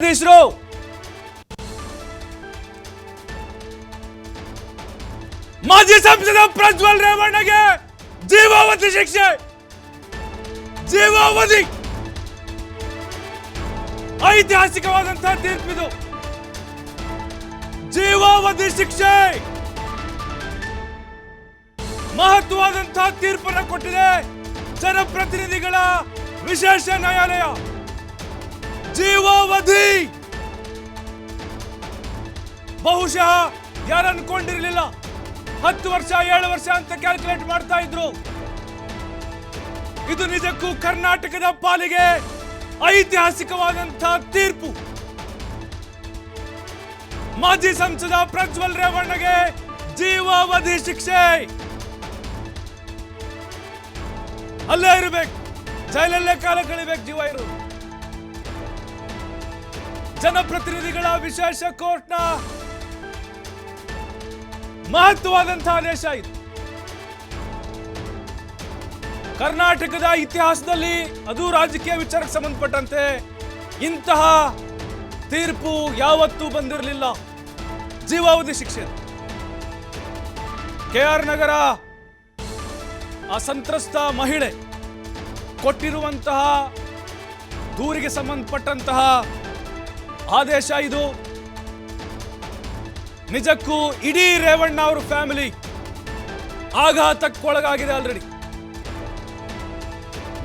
ಅಧ್ಯಕ್ಷರು ಮಾಜಿ ಸಂಸದ ಪ್ರಜ್ವಲ್ ರೇವಣ್ಣಗೆ ಜೀವಾವಧಿ ಶಿಕ್ಷೆ. ಜೀವಾವಧಿ. ಐತಿಹಾಸಿಕವಾದಂತಹ ತೀರ್ಪಿದು. ಜೀವಾವಧಿ ಶಿಕ್ಷೆ. ಮಹತ್ವವಾದಂತಹ ತೀರ್ಪನ್ನು ಕೊಟ್ಟಿದೆ ಜನಪ್ರತಿನಿಧಿಗಳ ವಿಶೇಷ ನ್ಯಾಯಾಲಯ. ಜೀವಾವಧಿ! ಬಹುಶಃ ಯಾರು ಅನ್ಕೊಂಡಿರ್ಲಿಲ್ಲ. ಹತ್ತು ವರ್ಷ, ಏಳು ವರ್ಷ ಅಂತ ಕ್ಯಾಲ್ಕುಲೇಟ್ ಮಾಡ್ತಾ ಇದ್ರು. ಇದು ನಿಜಕ್ಕೂ ಕರ್ನಾಟಕದ ಪಾಲಿಗೆ ಐತಿಹಾಸಿಕವಾದಂತಹ ತೀರ್ಪು. ಮಾಜಿ ಸಂಸದ ಪ್ರಜ್ವಲ್ ರೇವಣ್ಣಗೆ ಜೀವಾವಧಿ ಶಿಕ್ಷೆ. ಅಲ್ಲೇ ಇರಬೇಕು. ಜೈಲಲ್ಲೇ ಕಾಲ ಕಳಿಬೇಕು ಜೀವ ಇರು ಜನಪ್ರತಿನಿಧಿಗಳ ವಿಶೇಷ ಕೋರ್ಟ್ನ ಮಹತ್ವವಾದಂತಹ ಆದೇಶ ಇದು. ಕರ್ನಾಟಕದ ಇತಿಹಾಸದಲ್ಲಿ ಅದು ರಾಜಕೀಯ ವಿಚಾರಕ್ಕೆ ಸಂಬಂಧಪಟ್ಟಂತೆ ಇಂತಹ ತೀರ್ಪು ಯಾವತ್ತೂ ಬಂದಿರಲಿಲ್ಲ. ಜೀವಾವಧಿ ಶಿಕ್ಷೆ. ಕೆ ಆರ್ ನಗರ ಆ ಸಂತ್ರಸ್ತ ಮಹಿಳೆ ಕೊಟ್ಟಿರುವಂತಹ ದೂರಿಗೆ ಸಂಬಂಧಪಟ್ಟಂತಹ ಆದೇಶ ಇದು. ನಿಜಕ್ಕೂ ಇಡೀ ರೇವಣ್ಣ ಅವರ ಫ್ಯಾಮಿಲಿ ಆಘಾತಕ್ಕೊಳಗಾಗಿದೆ ಆಲ್ರೆಡಿ.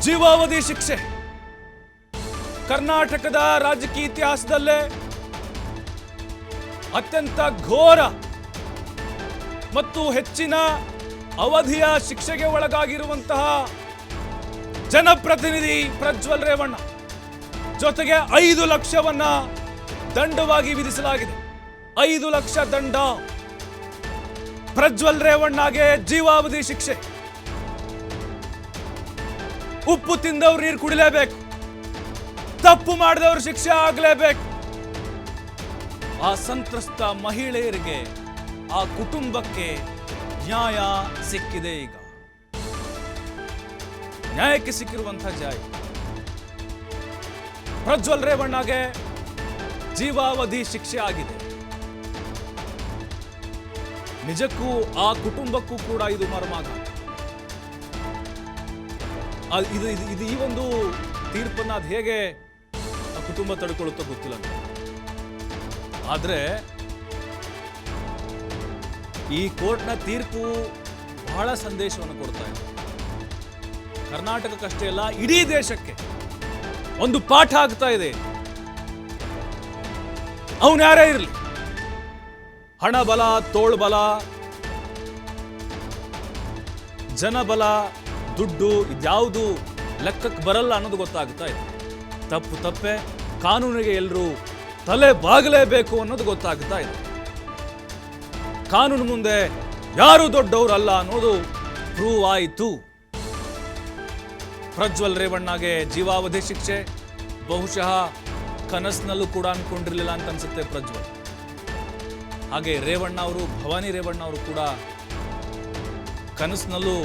ಜೀವಾವಧಿ ಶಿಕ್ಷೆ. ಕರ್ನಾಟಕದ ರಾಜಕೀಯ ಇತಿಹಾಸದಲ್ಲೇ ಅತ್ಯಂತ ಘೋರ ಮತ್ತು ಹೆಚ್ಚಿನ ಅವಧಿಯ ಶಿಕ್ಷೆಗೆ ಒಳಗಾಗಿರುವಂತಹ ಜನಪ್ರತಿನಿಧಿ ಪ್ರಜ್ವಲ್ ರೇವಣ್ಣ. ಜೊತೆಗೆ ಐದು ಲಕ್ಷವನ್ನ ದಂಡವಾಗಿ ವಿಧಿಸಲಾಗಿದೆ. ಐದು ಲಕ್ಷ ದಂಡ. ಪ್ರಜ್ವಲ್ ರೇವಣ್ಣಗೆ ಜೀವಾವಧಿ ಶಿಕ್ಷೆ. ಉಪ್ಪು ತಿಂದವ್ರು ನೀರು ಕುಡಿಲೇಬೇಕು. ತಪ್ಪು ಮಾಡಿದವರು ಶಿಕ್ಷೆ ಆಗಲೇಬೇಕು. ಆ ಸಂತ್ರಸ್ತ ಮಹಿಳೆಯರಿಗೆ ಆ ಕುಟುಂಬಕ್ಕೆ ನ್ಯಾಯ ಸಿಕ್ಕಿದೆ ಈಗ. ನ್ಯಾಯಕ್ಕೆ ಸಿಕ್ಕಿರುವಂತಹ ಜಾಯ ಪ್ರಜ್ವಲ್ ರೇವಣ್ಣಗೆ ಜೀವಾವಧಿ ಶಿಕ್ಷೆ ಆಗಿದೆ. ನಿಜಕ್ಕೂ ಆ ಕುಟುಂಬಕ್ಕೂ ಕೂಡ ಇದು ಅದ್- ಇದು, ಇದು- ಈ ಒಂದು ತೀರ್ಪನ್ನ ಅದು ಹೇಗೆ ಆ ಕುಟುಂಬ ತಡ್ಕೊಳ್ಳುತ್ತೋ ಗೊತ್ತಿಲ್ಲ ಆದ್ರೆ ಈ ಕೋರ್ಟ್ನ ತೀರ್ಪು ಬಹಳ ಸಂದೇಶವನ್ನು ಕೊಡ್ತಾ ಇದೆ. ಕರ್ನಾಟಕಕ್ಕಷ್ಟೇ ಅಲ್ಲ, ಇಡೀ ದೇಶಕ್ಕೆ ಒಂದು ಪಾಠ ಆಗ್ತಾ ಇದೆ. ಅವನು ಯಾರೇ ಇರಲಿ. ಹಣಬಲ ತೋಳು ಬಲ ಜನಬಲ ದುಡ್ಡು ಇದ್ಯಾವುದು ಲೆಕ್ಕಕ್ಕೆ ಬರಲ್ಲ ಅನ್ನೋದು ಗೊತ್ತಾಗ್ತಾ ಇದೆ. ತಪ್ಪು ತಪ್ಪೆ, ಕಾನೂನಿಗೆ ಎಲ್ಲರೂ ತಲೆ ಬಾಗಲೇಬೇಕು ಅನ್ನೋದು ಗೊತ್ತಾಗ್ತಾ ಇದೆ. ಕಾನೂನು ಮುಂದೆ ಯಾರು ದೊಡ್ಡವರಲ್ಲ ಅನ್ನೋದು ಪ್ರೂವ್ ಆಯಿತು. ಪ್ರಜ್ವಲ್ ರೇವಣ್ಣಗೆ ಜೀವಾವಧಿ ಶಿಕ್ಷೆ, ಬಹುಶಃ ಕನಸಿನಲ್ಲೂ ಕೂಡ ಅನ್ಕೊಂಡಿರ್ಲಿಲ್ಲ ಅಂತ ಅನ್ಸುತ್ತೆ ಪ್ರಜ್ವಲ್. ಹಾಗೆ ರೇವಣ್ಣ ಅವರು, ಭವಾನಿ ರೇವಣ್ಣ ಅವರು ಕೂಡ ಕನಸಿನಲ್ಲೂ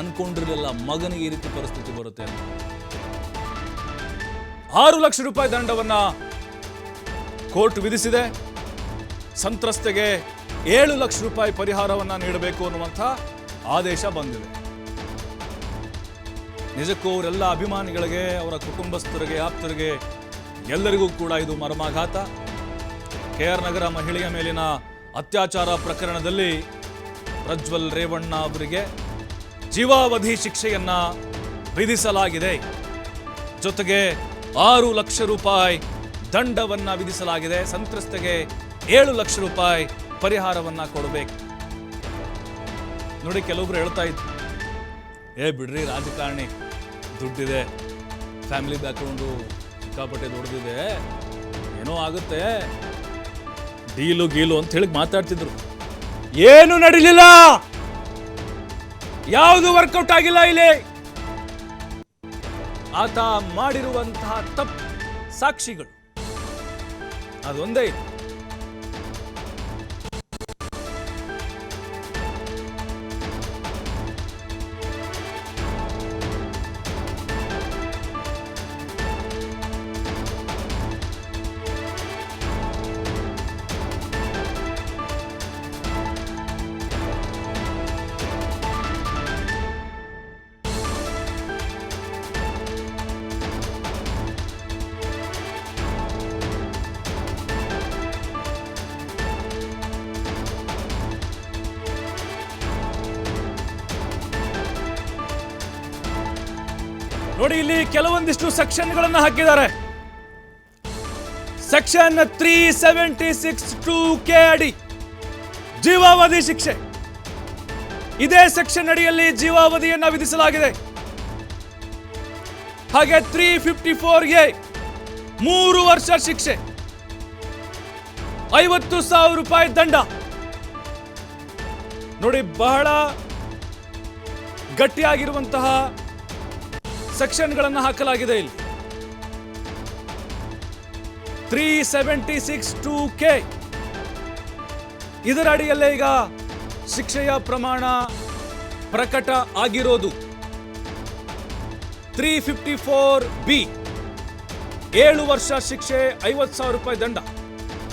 ಅನ್ಕೊಂಡಿರ್ಲಿಲ್ಲ, ಮಗನಿಗೆ ಈ ರೀತಿ ಪರಿಸ್ಥಿತಿ ಬರುತ್ತೆ ಅಂತ. ಆರು ಲಕ್ಷ ರೂಪಾಯಿ ದಂಡವನ್ನ ಕೋರ್ಟ್ ವಿಧಿಸಿದೆ. ಸಂತ್ರಸ್ತೆಗೆ ಏಳು ಲಕ್ಷ ರೂಪಾಯಿ ಪರಿಹಾರವನ್ನ ನೀಡಬೇಕು ಅನ್ನುವಂಥ ಆದೇಶ ಬಂದಿದೆ. ನಿಜಕ್ಕೂ ಅವರೆಲ್ಲ ಅಭಿಮಾನಿಗಳಿಗೆ, ಅವರ ಕುಟುಂಬಸ್ಥರಿಗೆ, ಆಪ್ತರಿಗೆ ಎಲ್ಲರಿಗೂ ಕೂಡ ಇದು ಮರ್ಮಾಘಾತ. ಕೆ ಆರ್ ನಗರ ಮಹಿಳೆಯ ಮೇಲಿನ ಅತ್ಯಾಚಾರ ಪ್ರಕರಣದಲ್ಲಿ ಪ್ರಜ್ವಲ್ ರೇವಣ್ಣ ಅವರಿಗೆ ಜೀವಾವಧಿ ಶಿಕ್ಷೆಯನ್ನ ವಿಧಿಸಲಾಗಿದೆ. ಜೊತೆಗೆ ಆರು ಲಕ್ಷ ರೂಪಾಯಿ ದಂಡವನ್ನ ವಿಧಿಸಲಾಗಿದೆ. ಸಂತ್ರಸ್ತೆಗೆ ಏಳು ಲಕ್ಷ ರೂಪಾಯಿ ಪರಿಹಾರವನ್ನ ಕೊಡಬೇಕು. ನೋಡಿ, ಕೆಲವೊಬ್ರು ಹೇಳ್ತಾ ಇದ್ರು ಏ ಬಿಡ್ರಿ, ರಾಜಕಾರಣಿ, ದುಡ್ಡಿದೆ. ಫ್ಯಾಮಿಲಿ ಬ್ಯಾಕ್ಗ್ರೌಂಡು ಸಿಕ್ಕಾಪಟ್ಟೆ ದೊಡ್ಡದಿದೆ ಏನೋ ಆಗುತ್ತೆ. ಡೀಲು ಗೀಲು ಅಂತ ಹೇಳಿ ಮಾತಾಡ್ತಿದ್ರು. ಏನು ನಡೀಲಿಲ್ಲ? ಯಾವುದು ವರ್ಕೌಟ್ ಆಗಿಲ್ಲ ಇಲ್ಲಿ? ಆತ ಮಾಡಿರುವಂತಹ ತಪ್ಪು ಸಾಕ್ಷಿಗಳು. ಅದೊಂದೇ ಇದೆ. ನೋಡಿ, ಇಲ್ಲಿ ಕೆಲವೊಂದಿಷ್ಟು ಸೆಕ್ಷನ್ಗಳನ್ನು ಹಾಕಿದ್ದಾರೆ. Section three seventy six two K ಅಡಿ, ಜೀವಾವಧಿ ಶಿಕ್ಷೆ. ಇದೇ ಸೆಕ್ಷನ್ ಅಡಿಯಲ್ಲಿ ಜೀವಾವಧಿಯನ್ನ ವಿಧಿಸಲಾಗಿದೆ. ಹಾಗೆ ತ್ರೀ ಫಿಫ್ಟಿ ಫೋರ್ ಎ ಮೂರು ವರ್ಷ ಶಿಕ್ಷೆ. ಐವತ್ತು ಸಾವಿರ ರೂಪಾಯಿ ದಂಡ. ನೋಡಿ, ಬಹಳ ಗಟ್ಟಿಯಾಗಿರುವಂತಹ ಸೆಕ್ಷನ್ಗಳನ್ನು ಹಾಕಲಾಗಿದೆ ಇಲ್ಲಿ. Three seventy six two K ಇದರ ಅಡಿಯಲ್ಲೇ ಈಗ ಶಿಕ್ಷೆಯ ಪ್ರಮಾಣ ಪ್ರಕಟ ಆಗಿರೋದು. ತ್ರೀ ಫಿಫ್ಟಿ ಫೋರ್ ಬಿ ಏಳು ವರ್ಷ ಶಿಕ್ಷೆ, ಐವತ್ತು ಸಾವಿರ ರೂಪಾಯಿ ದಂಡ.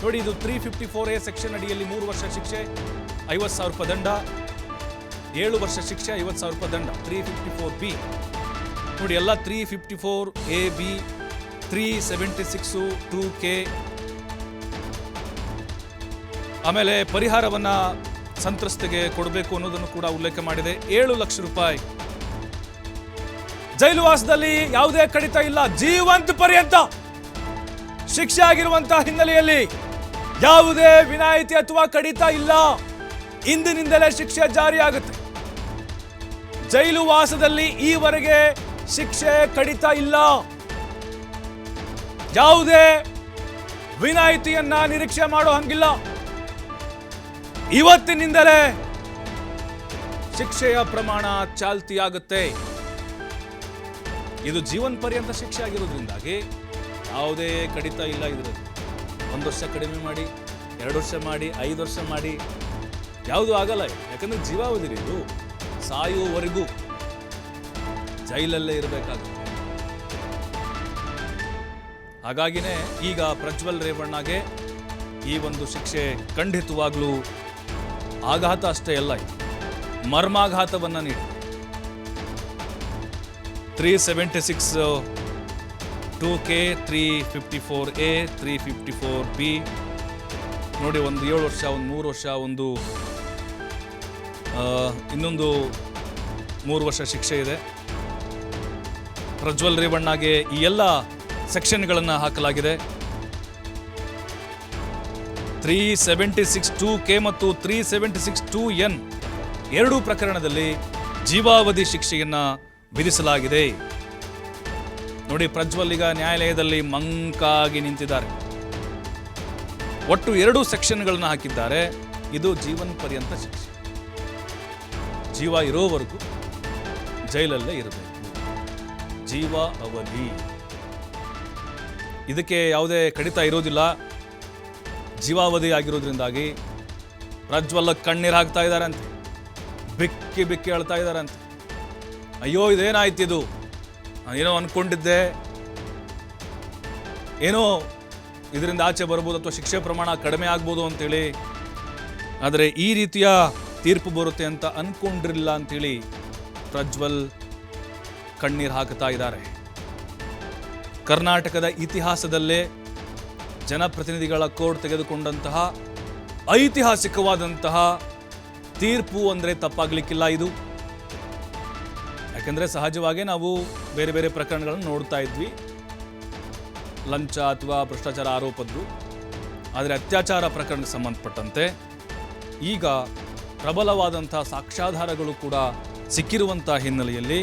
ನೋಡಿ, ಇದು three fifty four A section ಅಡಿಯಲ್ಲಿ ಮೂರು ವರ್ಷ ಶಿಕ್ಷೆ, ಐವತ್ತು ಸಾವಿರ ರೂಪಾಯಿ ದಂಡ. ಏಳು ವರ್ಷ ಶಿಕ್ಷೆ, ಐವತ್ತು ಸಾವಿರ ರೂಪಾಯಿ ದಂಡ. ತ್ರೀ ಫಿಫ್ಟಿ ಫೋರ್ ಬಿ ನೋಡಿ, ಎಲ್ಲ three fifty four A B three seventy six two K ಆಮೇಲೆ ಪರಿಹಾರವನ್ನ ಸಂತ್ರಸ್ತೆಗೆ ಕೊಡಬೇಕು ಅನ್ನೋದನ್ನು ಕೂಡ ಉಲ್ಲೇಖ ಮಾಡಿದೆ. ಏಳು ಲಕ್ಷ ರೂಪಾಯಿ. ಜೈಲುವಾಸದಲ್ಲಿ ಯಾವುದೇ ಕಡಿತ ಇಲ್ಲ. ಜೀವಂತ ಪರ್ಯಂತ ಶಿಕ್ಷೆ ಆಗಿರುವಂತಹ ಹಿನ್ನೆಲೆಯಲ್ಲಿ ಯಾವುದೇ ವಿನಾಯಿತಿ ಅಥವಾ ಕಡಿತ ಇಲ್ಲ. ಇಂದಿನಿಂದಲೇ ಶಿಕ್ಷೆ ಜಾರಿಯಾಗುತ್ತೆ. ಜೈಲು ವಾಸದಲ್ಲಿ ಈವರೆಗೆ ಶಿಕ್ಷೆ ಕಡಿತ ಇಲ್ಲ. ಯಾವುದೇ ವಿನಾಯಿತಿಯನ್ನ ನಿರೀಕ್ಷೆ ಮಾಡೋ ಹಂಗಿಲ್ಲ. ಇವತ್ತಿನಿಂದಲೇ ಶಿಕ್ಷೆಯ ಪ್ರಮಾಣ ಚಾಲ್ತಿಯಾಗುತ್ತೆ. ಇದು ಜೀವನ್ ಪರ್ಯಂತ ಶಿಕ್ಷೆ ಆಗಿರೋದ್ರಿಂದಾಗಿ ಯಾವುದೇ ಕಡಿತ ಇಲ್ಲ ಇದರಲ್ಲಿ. ಒಂದು ವರ್ಷ ಕಡಿಮೆ ಮಾಡಿ, ಎರಡು ವರ್ಷ ಮಾಡಿ, ಐದು ವರ್ಷ ಮಾಡಿ, ಯಾವುದು ಆಗಲ್ಲ. ಯಾಕಂದ್ರೆ ಜೀವಾವಧಿ ಇದು ಸಾಯುವವರೆಗೂ ಜೈಲಲ್ಲೇ ಇರಬೇಕಾಗುತ್ತೆ. ಹಾಗಾಗಿನೇ ಈಗ ಪ್ರಜ್ವಲ್ ರೇವಣ್ಣಗೆ ಈ ಒಂದು ಶಿಕ್ಷೆ ಖಂಡಿತವಾಗ್ಲೂ ಆಘಾತ ಅಷ್ಟೇ ಅಲ್ಲ ಮರ್ಮಾಘಾತವನ್ನು ನೀಡಿ. Three seventy six two K three fifty four A three fifty four B ನೋಡಿ, ಒಂದು ಏಳು ವರ್ಷ, ಒಂದು ಮೂರು ವರ್ಷ, ಒಂದು ಇನ್ನೊಂದು ಮೂರು ವರ್ಷ ಶಿಕ್ಷೆ ಇದೆ. ಪ್ರಜ್ವಲ್ ರೇವಣ್ಣಗೆ ಈ ಎಲ್ಲ ಸೆಕ್ಷನ್ಗಳನ್ನು ಹಾಕಲಾಗಿದೆ. Three seventy six two K ಮತ್ತು three seventy six two N ಎರಡೂ ಪ್ರಕರಣದಲ್ಲಿ ಜೀವಾವಧಿ ಶಿಕ್ಷೆಯನ್ನು ವಿಧಿಸಲಾಗಿದೆ. ನೋಡಿ, ಪ್ರಜ್ವಲ್ ಈಗ ನ್ಯಾಯಾಲಯದಲ್ಲಿ ಮಂಕಾಗಿ ನಿಂತಿದ್ದಾರೆ. ಒಟ್ಟು ಎರಡು ಸೆಕ್ಷನ್ಗಳನ್ನು ಹಾಕಿದ್ದಾರೆ. ಇದು ಜೀವನ್ ಪರ್ಯಂತ ಶಿಕ್ಷೆ. ಜೀವ ಇರೋವರೆಗೂ ಜೈಲಲ್ಲೇ ಇರಬೇಕು. ಜೀವ ಅವಧಿ. ಇದಕ್ಕೆ ಯಾವುದೇ ಕಡಿತ ಇರೋದಿಲ್ಲ ಜೀವಾವಧಿ ಆಗಿರೋದ್ರಿಂದಾಗಿ ಪ್ರಜ್ವಲ್ಲ ಕಣ್ಣೀರು ಹಾಕ್ತಾ ಇದ್ದಾರಂತೆ. ಬಿಕ್ಕಿ ಬಿಕ್ಕಿ ಅಳ್ತಾ ಇದ್ದಾರಂತೆ. ಅಯ್ಯೋ, ಇದೇನಾಯ್ತಿದು? ಏನೋ ಅನ್ಕೊಂಡಿದ್ದೆ. ಏನೋ ಇದರಿಂದ ಆಚೆ ಬರ್ಬೋದು ಅಥವಾ ಶಿಕ್ಷೆ ಪ್ರಮಾಣ ಕಡಿಮೆ ಆಗ್ಬೋದು ಅಂತೇಳಿ. ಆದರೆ ಈ ರೀತಿಯ ತೀರ್ಪು ಬರುತ್ತೆ ಅಂತ ಅಂದ್ಕೊಂಡಿರಲಿಲ್ಲ ಅಂತೇಳಿ ಪ್ರಜ್ವಲ್ ಕಣ್ಣೀರು ಹಾಕುತ್ತಾ ಇದ್ದಾರೆ. ಕರ್ನಾಟಕದ ಇತಿಹಾಸದಲ್ಲೇ ಜನಪ್ರತಿನಿಧಿಗಳ ಕೋರ್ಟ್ ತೆಗೆದುಕೊಂಡಂತಹ ಐತಿಹಾಸಿಕವಾದಂತಹ ತೀರ್ಪು ಅಂದರೆ ತಪ್ಪಾಗಲಿಕ್ಕಿಲ್ಲ ಇದು. ಯಾಕೆಂದರೆ ಸಹಜವಾಗಿ ನಾವು ಬೇರೆ ಬೇರೆ ಪ್ರಕರಣಗಳನ್ನು ನೋಡ್ತಾ ಇದ್ವಿ. ಲಂಚ ಅಥವಾ ಭ್ರಷ್ಟಾಚಾರ ಆರೋಪದ್ದು. ಆದರೆ ಅತ್ಯಾಚಾರ ಪ್ರಕರಣಕ್ಕೆ ಸಂಬಂಧಪಟ್ಟಂತೆ ಈಗ ಪ್ರಬಲವಾದಂಥ ಸಾಕ್ಷ್ಯಾಧಾರಗಳು ಕೂಡ ಸಿಕ್ಕಿರುವಂಥ ಹಿನ್ನೆಲೆಯಲ್ಲಿ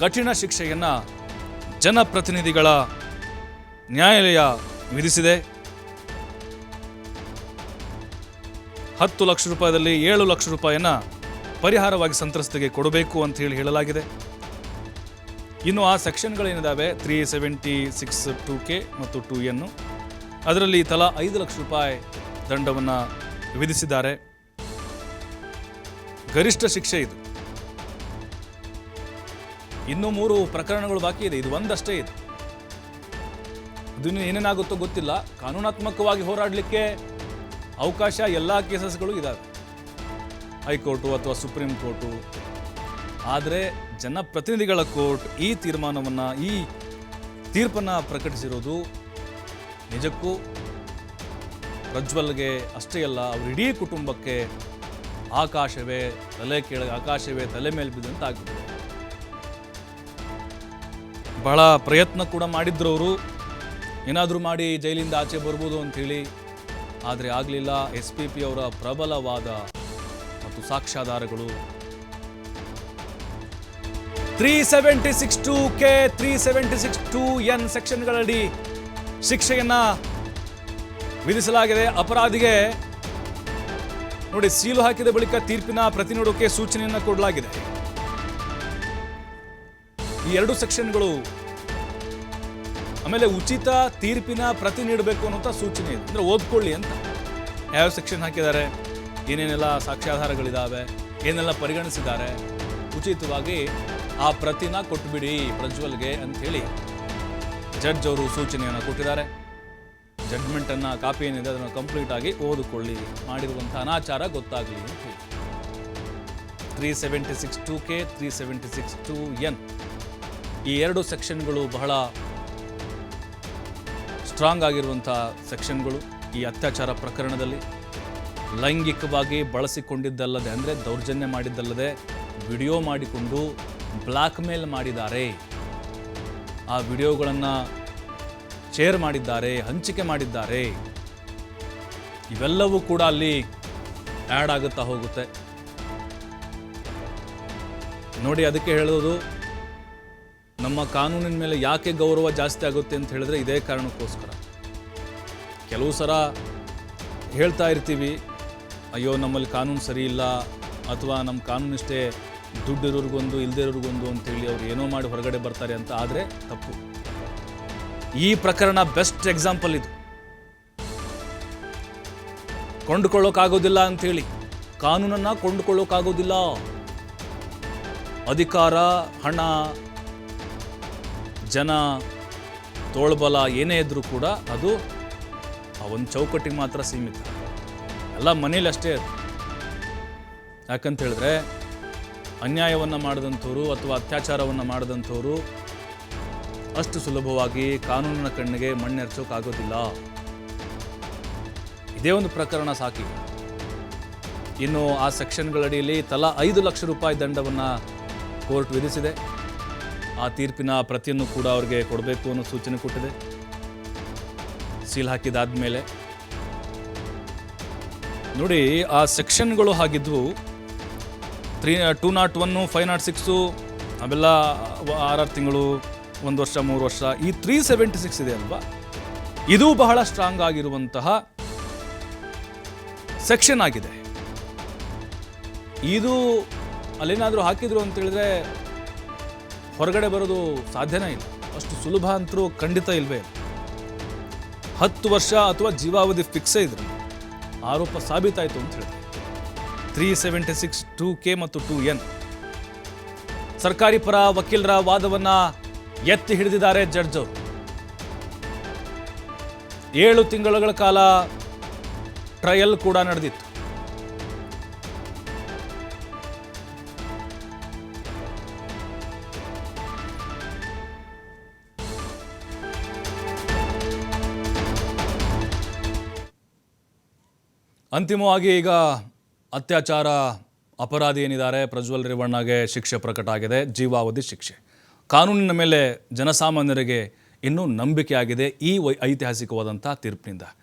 ಕಠಿಣ ಶಿಕ್ಷೆಯನ್ನು ಜನಪ್ರತಿನಿಧಿಗಳ ನ್ಯಾಯಾಲಯ ವಿಧಿಸಿದೆ. ಹತ್ತು ಲಕ್ಷ ರೂಪಾಯಿದಲ್ಲಿ ಏಳು ಲಕ್ಷ ರೂಪಾಯಿಯನ್ನು ಪರಿಹಾರವಾಗಿ ಸಂತ್ರಸ್ತಿಗೆ ಕೊಡಬೇಕು ಅಂತ ಹೇಳಿ ಹೇಳಲಾಗಿದೆ. ಇನ್ನು ಆ ಸೆಕ್ಷನ್ಗಳೇನಿದ್ದಾವೆ three seventy six two K ಮತ್ತು ಟು ಎನ್ನು ಅದರಲ್ಲಿ ತಲಾ ಐದು ಲಕ್ಷ ರೂಪಾಯಿ ದಂಡವನ್ನು ವಿಧಿಸಿದ್ದಾರೆ. ಗರಿಷ್ಠ ಶಿಕ್ಷೆ ಇದು. ಇನ್ನೂ ಮೂರು ಪ್ರಕರಣಗಳು ಬಾಕಿ ಇದೆ. ಇದು ಒಂದಷ್ಟೇ ಇದೆ. ಇದನ್ನು ಏನೇನಾಗುತ್ತೋ ಗೊತ್ತಿಲ್ಲ. ಕಾನೂನಾತ್ಮಕವಾಗಿ ಹೋರಾಡಲಿಕ್ಕೆ ಅವಕಾಶ ಎಲ್ಲ ಕೇಸಸ್ಗಳು ಇದ್ದಾವೆ ಹೈಕೋರ್ಟು ಅಥವಾ ಸುಪ್ರೀಂ ಕೋರ್ಟು. ಆದರೆ ಜನಪ್ರತಿನಿಧಿಗಳ ಕೋರ್ಟ್ ಈ ತೀರ್ಮಾನವನ್ನು, ಈ ತೀರ್ಪನ್ನು ಪ್ರಕಟಿಸಿರೋದು ನಿಜಕ್ಕೂ ಪ್ರಜ್ವಲ್ಗೆ ಅಷ್ಟೇ ಅಲ್ಲ, ಅವ್ರ ಇಡೀ ಕುಟುಂಬಕ್ಕೆ ಆಕಾಶವೇ, ತಲೆ ಕೆಳಗೆ ಆಕಾಶವೇ ತಲೆ ಮೇಲೆ ಬಿದ್ದಂತ ಆಗ್ಬಿಟ್ಟಿದೆ ಬಹಳ ಪ್ರಯತ್ನ ಕೂಡ ಮಾಡಿದ್ರು ಅವರು. ಏನಾದರೂ ಮಾಡಿ ಜೈಲಿಂದ ಆಚೆ ಬರ್ಬೋದು ಅಂಥೇಳಿ. ಆದರೆ ಆಗಲಿಲ್ಲ. ಎಸ್ ಪಿ ಪಿ ಅವರ ಪ್ರಬಲವಾದ ಮತ್ತು ಸಾಕ್ಷ್ಯಾಧಾರಗಳು. Three seventy six two K three seventy six two N ಸೆಕ್ಷನ್ಗಳಡಿ ಶಿಕ್ಷೆಯನ್ನ ವಿಧಿಸಲಾಗಿದೆ. ಅಪರಾಧಿಗೆ ನೋಡಿ, ಸೀಲು ಹಾಕಿದ ಬಳಿಕ ತೀರ್ಪಿನ ಪ್ರತಿ ನೋಡೋಕೆ ಸೂಚನೆಯನ್ನು ಕೊಡಲಾಗಿದೆ. ಈ ಎರಡು ಸೆಕ್ಷನ್ಗಳು ಆಮೇಲೆ ಉಚಿತ ತೀರ್ಪಿನ ಪ್ರತಿ ನೀಡಬೇಕು ಅನ್ನೋಂಥ ಸೂಚನೆ ಇದೆ. ಅಂದರೆ ಓದ್ಕೊಳ್ಳಿ ಅಂತ. ಯಾವ ಸೆಕ್ಷನ್ ಹಾಕಿದ್ದಾರೆ, ಏನೇನೆಲ್ಲ ಸಾಕ್ಷ್ಯಾಧಾರಗಳಿದ್ದಾವೆ ಏನೆಲ್ಲ ಪರಿಗಣಿಸಿದ್ದಾರೆ, ಉಚಿತವಾಗಿ ಆ ಪ್ರತಿನ ಕೊಟ್ಬಿಡಿ ಪ್ರಜ್ವಲ್ಗೆ ಅಂತ ಹೇಳಿ ಜಡ್ಜ್ ಅವರು ಸೂಚನೆಯನ್ನು ಕೊಟ್ಟಿದ್ದಾರೆ. ಜಡ್ಜ್ಮೆಂಟನ್ನು ಕಾಪಿ ಏನಿದೆ ಅದನ್ನು ಕಂಪ್ಲೀಟ್ ಆಗಿ ಓದಿಕೊಳ್ಳಿ. ಮಾಡಿರುವಂಥ ಅನಾಚಾರ ಗೊತ್ತಾಗಲಿ three seventy six two K three seventy six two N ಈ ಎರಡು ಸೆಕ್ಷನ್ಗಳು ಬಹಳ ಸ್ಟ್ರಾಂಗ್ ಆಗಿರುವಂಥ ಸೆಕ್ಷನ್ಗಳು ಈ ಅತ್ಯಾಚಾರ ಪ್ರಕರಣದಲ್ಲಿ. ಲೈಂಗಿಕವಾಗಿ ಬಳಸಿಕೊಂಡಿದ್ದಲ್ಲದೆ ಅಂದರೆ ದೌರ್ಜನ್ಯ ಮಾಡಿದ್ದಲ್ಲದೆ ವಿಡಿಯೋ ಮಾಡಿಕೊಂಡು ಬ್ಲ್ಯಾಕ್ ಮೇಲ್ ಮಾಡಿದ್ದಾರೆ. ಆ ವಿಡಿಯೋಗಳನ್ನು ಶೇರ್ ಮಾಡಿದ್ದಾರೆ, ಹಂಚಿಕೆ ಮಾಡಿದ್ದಾರೆ. ಇವೆಲ್ಲವೂ ಕೂಡ ಅಲ್ಲಿ ಆ್ಯಡ್ ಆಗುತ್ತಾ ಹೋಗುತ್ತೆ. ನೋಡಿ, ಅದಕ್ಕೆ ಹೇಳೋದು ನಮ್ಮ ಕಾನೂನಿನ ಮೇಲೆ ಯಾಕೆ ಗೌರವ ಜಾಸ್ತಿ ಆಗುತ್ತೆ ಅಂತ ಹೇಳಿದ್ರೆ ಇದೇ ಕಾರಣಕ್ಕೋಸ್ಕರ. ಕೆಲವು ಸಲ ಹೇಳ್ತಾ ಇರ್ತೀವಿ, ಅಯ್ಯೋ ನಮ್ಮಲ್ಲಿ ಕಾನೂನು ಸರಿ ಇಲ್ಲ, ಅಥವಾ ನಮ್ಮ ಕಾನೂನಿಷ್ಟೇ ದುಡ್ಡಿರೋರ್ಗೊಂದು, ಇಲ್ದಿರೋರ್ಗೊಂದು ಅಂತೇಳಿ ಅವ್ರು ಏನೋ ಮಾಡಿ ಹೊರಗಡೆ ಬರ್ತಾರೆ ಅಂತ ಆದರೆ ತಪ್ಪು. ಈ ಪ್ರಕರಣ ಬೆಸ್ಟ್ ಎಕ್ಸಾಂಪಲ್ ಇದು. ಕೊಂಡುಕೊಳ್ಳೋಕ್ಕಾಗೋದಿಲ್ಲ ಅಂಥೇಳಿ ಕಾನೂನನ್ನು ಕೊಂಡುಕೊಳ್ಳೋಕ್ಕಾಗೋದಿಲ್ಲ ಅಧಿಕಾರ, ಹಣ ಜನ, ತೋಳ್ಬಲ ಏನೇ ಇದ್ರೂ ಕೂಡ ಅದು ಆ ಒಂದು ಚೌಕಟ್ಟಿಗೆ ಮಾತ್ರ ಸೀಮಿತ. ಎಲ್ಲ ಮನೇಲಿ ಅಷ್ಟೇ ಅದು. ಯಾಕಂತ ಹೇಳಿದ್ರೆ, ಅನ್ಯಾಯವನ್ನು ಮಾಡಿದಂಥವ್ರು ಅಥವಾ ಅತ್ಯಾಚಾರವನ್ನು ಮಾಡಿದಂಥವ್ರು ಅಷ್ಟು ಸುಲಭವಾಗಿ ಕಾನೂನಿನ ಕಣ್ಣಿಗೆ ಮಣ್ಣೆರ್ಚೋಕ್ಕಾಗೋದಿಲ್ಲ ಇದೇ ಒಂದು ಪ್ರಕರಣ ಸಾಕಿ. ಇನ್ನು ಆ ಸೆಕ್ಷನ್ಗಳಡಿಯಲ್ಲಿ ತಲಾ ಐದು ಲಕ್ಷ ರೂಪಾಯಿ ದಂಡವನ್ನು ಕೋರ್ಟ್ ವಿಧಿಸಿದೆ. ಆ ತೀರ್ಪಿನ ಪ್ರತಿಯನ್ನು ಕೂಡ ಅವ್ರಿಗೆ ಕೊಡಬೇಕು ಅನ್ನೋ ಸೂಚನೆ ಕೊಟ್ಟಿದೆ. ಸೀಲ್ ಹಾಕಿದಾದ್ಮೇಲೆ. ನೋಡಿ, ಆ ಸೆಕ್ಷನ್ಗಳು ಹಾಗಿದ್ವು. Three, two naught one, five naught six, ಅವೆಲ್ಲ ಆರಾರು ತಿಂಗಳು, ಒಂದು ವರ್ಷ, ಮೂರು ವರ್ಷ, ಈ ತ್ರೀ ಸೆವೆಂಟಿ ಸಿಕ್ಸ್ ಇದೆ ಅಲ್ವಾ? ಇದು ಬಹಳ ಸ್ಟ್ರಾಂಗ್ ಆಗಿರುವಂತಹ ಸೆಕ್ಷನ್ ಆಗಿದೆ. ಇದು ಅಲ್ಲೇನಾದರೂ ಹಾಕಿದ್ರು ಅಂತ ಹೇಳಿದ್ರೆ ಹೊರಗಡೆ ಬರೋದು ಸಾಧ್ಯನೇ ಇಲ್ಲ. ಅಷ್ಟು ಸುಲಭ ಅಂತರೂ ಖಂಡಿತ ಇಲ್ವೇ ಹತ್ತು ವರ್ಷ ಅಥವಾ ಜೀವಾವಧಿ ಫಿಕ್ಸ್ ಇದ್ರು ಆರೋಪ ಸಾಬೀತಾಯಿತು ಅಂತ ಹೇಳಿದ್ರು three seventy six two K ಮತ್ತು ಟೂ ಎನ್ ಸರ್ಕಾರಿ ಪರ ವಕೀಲರ ವಾದವನ್ನ ಎತ್ತಿ ಹಿಡಿದಿದ್ದಾರೆ ಜಡ್ಜ್ ಅವರು. ಏಳು ತಿಂಗಳುಗಳ ಕಾಲ ಟ್ರಯಲ್ ಕೂಡ ನಡೆದಿತ್ತು. ಅಂತಿಮವಾಗಿ ಈಗ ಅತ್ಯಾಚಾರ, ಅಪರಾಧಿ ಏನಿದ್ದಾರೆ, ಪ್ರಜ್ವಲ್ ರೇವಣ್ಣಗೆ ಶಿಕ್ಷೆ ಪ್ರಕಟ ಆಗಿದೆ, ಜೀವಾವಧಿ ಶಿಕ್ಷೆ. ಕಾನೂನಿನ ಮೇಲೆ ಜನಸಾಮಾನ್ಯರಿಗೆ ಇನ್ನೂ ನಂಬಿಕೆ ಆಗಿದೆ ಈ ಐತಿಹಾಸಿಕವಾದಂಥ ತೀರ್ಪಿನಿಂದ.